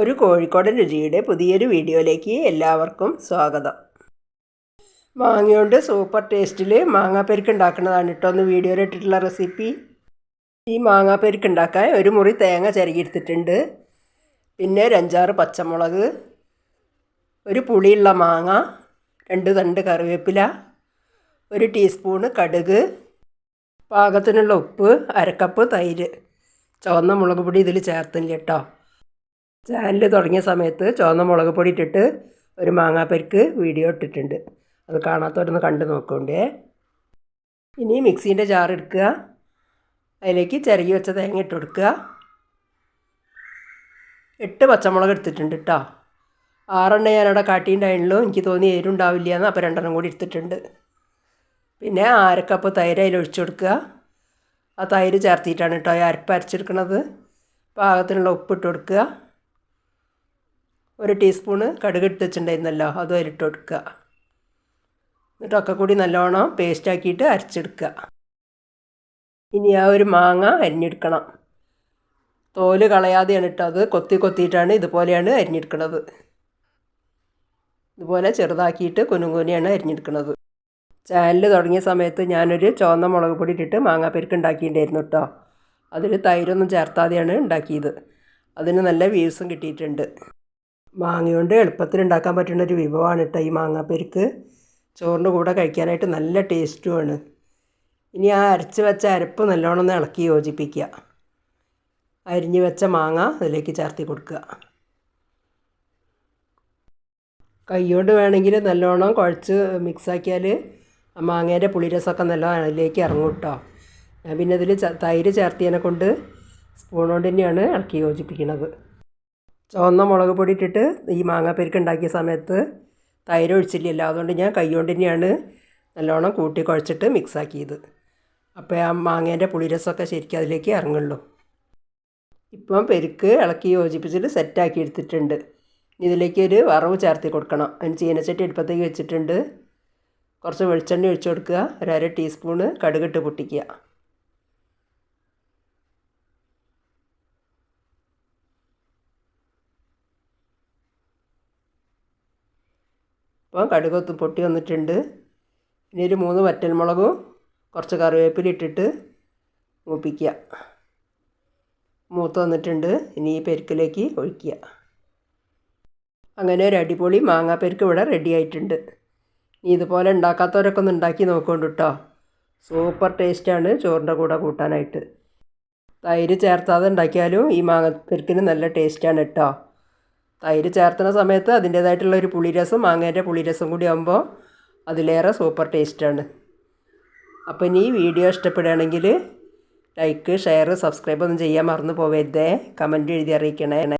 ഒരു കോഴിക്കോടൻ രുചിയുടെ പുതിയൊരു വീഡിയോയിലേക്ക് എല്ലാവർക്കും സ്വാഗതം. മാങ്ങ സൂപ്പർ ടേസ്റ്റിൽ മാങ്ങാപ്പരിക്ക് ഉണ്ടാക്കുന്നതാണ് കേട്ടോ. ഒന്ന് വീഡിയോയിൽ ഇട്ടിട്ടുള്ള റെസിപ്പി. ഈ മാങ്ങാപ്പരിക്ക് ഉണ്ടാക്കാൻ ഒരു മുറി തേങ്ങ ചിരകിയെടുത്തിട്ടുണ്ട്. പിന്നെ ഒരു അഞ്ചാറ് പച്ചമുളക് ഒരു പുളിയുള്ള മാങ്ങ രണ്ട് തണ്ട് കറിവേപ്പില ഒരു ടീസ്പൂണ് കടുക് പാകത്തിനുള്ള ഉപ്പ് അരക്കപ്പ് തൈര്. ചുവന്ന മുളക് പൊടി ഇതിൽ ചേർത്തില്ല കേട്ടോ. ചാനൽ തുടങ്ങിയ സമയത്ത് ചുവന്ന മുളക് പൊടി ഇട്ടിട്ട് ഒരു മാങ്ങാപ്പരിക്ക് വീഡിയോ ഇട്ടിട്ടുണ്ട്. അത് കാണാത്തവരൊന്ന് കണ്ട് നോക്കണ്ടേ. ഇനി മിക്സീന്റെ ജാർ എടുക്കുക. അതിലേക്ക് ചിരകി വെച്ച തേങ്ങ ഇട്ട് കൊടുക്കുക. എട്ട് പച്ചമുളക് എടുത്തിട്ടുണ്ട് കേട്ടോ. ആറെണ്ണം ഞാനവിടെ കാട്ടിയിട്ടുണ്ടായിരുന്നുള്ളൂ. എനിക്ക് തോന്നി എരുണ്ടാവില്ല എന്ന് അപ്പോൾ രണ്ടെണ്ണം കൂടി എടുത്തിട്ടുണ്ട്. പിന്നെ അരക്കപ്പ് തൈര് അതിൽ ഒഴിച്ചു കൊടുക്കുക. ആ തൈര് ചേർത്തിട്ടാണ് കേട്ടോ അരപ്പ് അരച്ചെടുക്കണത്. പാകത്തിനുള്ള ഉപ്പിട്ട് കൊടുക്കുക. ഒരു ടീസ്പൂണ് കടുക് എടുത്ത് വെച്ചിട്ടുണ്ടായിരുന്നല്ലോ അതും അതിലിട്ട് കൊടുക്കുക. എന്നിട്ടൊക്കെ കൂടി നല്ലോണം പേസ്റ്റ് ആക്കിയിട്ട് അരച്ചെടുക്കുക. ഇനി ആ ഒരു മാങ്ങ അരിഞ്ഞെടുക്കണം. തോൽ കളയാതെയാണ് കേട്ടോ അത് കൊത്തി കൊത്തിയിട്ടാണ് ഇതുപോലെയാണ് അരിഞ്ഞെടുക്കുന്നത് ഇതുപോലെ ചെറുതാക്കിയിട്ട് കുനുകുനിയാണ് അരിഞ്ഞെടുക്കുന്നത് ചാനൽ തുടങ്ങിയ സമയത്ത് ഞാനൊരു ചുവന്ന മുളക് പൊടി ഇട്ടിട്ട് മാങ്ങാപ്പരിക്ക് ഉണ്ടാക്കിയിട്ടുണ്ടായിരുന്നു കേട്ടോ അതിൽ തൈരൊന്നും ചേർത്താതെയാണ് ഉണ്ടാക്കിയത്. അതിന് നല്ല വ്യൂസും കിട്ടിയിട്ടുണ്ട്. മാങ്ങ കൊണ്ട് എളുപ്പത്തിൽ ഉണ്ടാക്കാൻ പറ്റുന്ന ഒരു വിഭവമാണ് കേട്ടോ ഈ മാങ്ങാപ്പരിക്ക്. ചോറിന്റെ കൂടെ കഴിക്കാനായിട്ട് നല്ല ടേസ്റ്റുമാണ് ഇനി ആ അരച്ച് വെച്ച അരപ്പ് നല്ലോണം ഒന്ന് ഇളക്കി യോജിപ്പിക്കുക അരിഞ്ഞ് വെച്ച മാങ്ങ അതിലേക്ക് ചേർത്തി കൊടുക്കുക കൈകൊണ്ട് വേണമെങ്കിൽ നല്ലോണം കുഴച്ച് മിക്സാക്കിയാൽ ആ മാങ്ങേന്റെ പുളിരസമൊക്കെ നല്ലോണം അതിലേക്ക് ഇറങ്ങും കേട്ടോ ഞാൻ പിന്നെ ഇതിൽ തൈര് ചേർത്തിയതിനെ കൊണ്ട് സ്പൂൺ കൊണ്ട് തന്നെയാണ് ഇളക്കി യോജിപ്പിക്കുന്നത് ചുവന്ന മുളക് പൊടി ഇട്ടിട്ട് ഈ മാങ്ങാപ്പരിക്ക് ഉണ്ടാക്കിയ സമയത്ത് തൈര് ഒഴിച്ചില്ലല്ലോ അതുകൊണ്ട് ഞാൻ കൈകൊണ്ട് തന്നെയാണ് നല്ലോണം കൂട്ടി കുഴച്ചിട്ട് മിക്സാക്കിയത് അപ്പോൾ ആ മാങ്ങേന്റെ പുളിരസമൊക്കെ ശരിക്കും അതിലേക്ക് ഇറങ്ങുള്ളൂ. ഇപ്പം പെരുക്ക് ഇളക്കി യോജിപ്പിച്ചിട്ട് സെറ്റാക്കി എടുത്തിട്ടുണ്ട്. ഇതിലേക്ക് ഒരു വറവ് ചേർത്തി കൊടുക്കണം. അതിന് ചീനച്ചട്ടി എടുപ്പത്തേക്ക് വെച്ചിട്ടുണ്ട്. കുറച്ച് വെളിച്ചെണ്ണ ഒഴിച്ചു കൊടുക്കുക. ഒരു അര ടീസ്പൂണ് കടുകിട്ട് പൊട്ടിക്കുക. അപ്പോൾ കടുകൊത്ത് പൊട്ടി വന്നിട്ടുണ്ട്. ഇനി ഒരു മൂന്ന് വറ്റൽമുളകും കുറച്ച് കറിവേപ്പില ഇട്ടിട്ട് മൂപ്പിക്കുക. മൂത്ത് വന്നിട്ടുണ്ട്. ഇനി ഈ പെരുക്കിലേക്ക് ഒഴിക്കുക. അങ്ങനെ ഒരു അടിപൊളി മാങ്ങാപ്പെരുക്ക് ഇവിടെ റെഡി ആയിട്ടുണ്ട്. ഇനി ഇതുപോലെ ഉണ്ടാക്കാത്തവരൊക്കെ ഒന്ന് ഉണ്ടാക്കി നോക്കുകൊണ്ട് കേട്ടോ സൂപ്പർ ടേസ്റ്റാണ് ചോറിന്റെ കൂടെ കൂട്ടാനായിട്ട്. തൈര് ചേർത്താതെ ഉണ്ടാക്കിയാലും ഈ മാങ്ങപ്പെരുക്കിന് നല്ല ടേസ്റ്റാണ് കേട്ടോ തൈര് ചേർത്തുന്ന സമയത്ത് അതിന്റേതായിട്ടുള്ള ഒരു പുളിരസം മാങ്ങേന്റെ പുളിരസം കൂടി ആകുമ്പോൾ അതിലേറെ സൂപ്പർ ടേസ്റ്റാണ്. അപ്പോൾ ഇനി ഈ വീഡിയോ ഇഷ്ടപ്പെടുകയാണെങ്കിൽ ലൈക്ക് ഷെയർ സബ്സ്ക്രൈബ് ഒന്നും ചെയ്യാൻ മറന്നു പോവരുതേ. കമന്റ് എഴുതി അറിയിക്കണേ.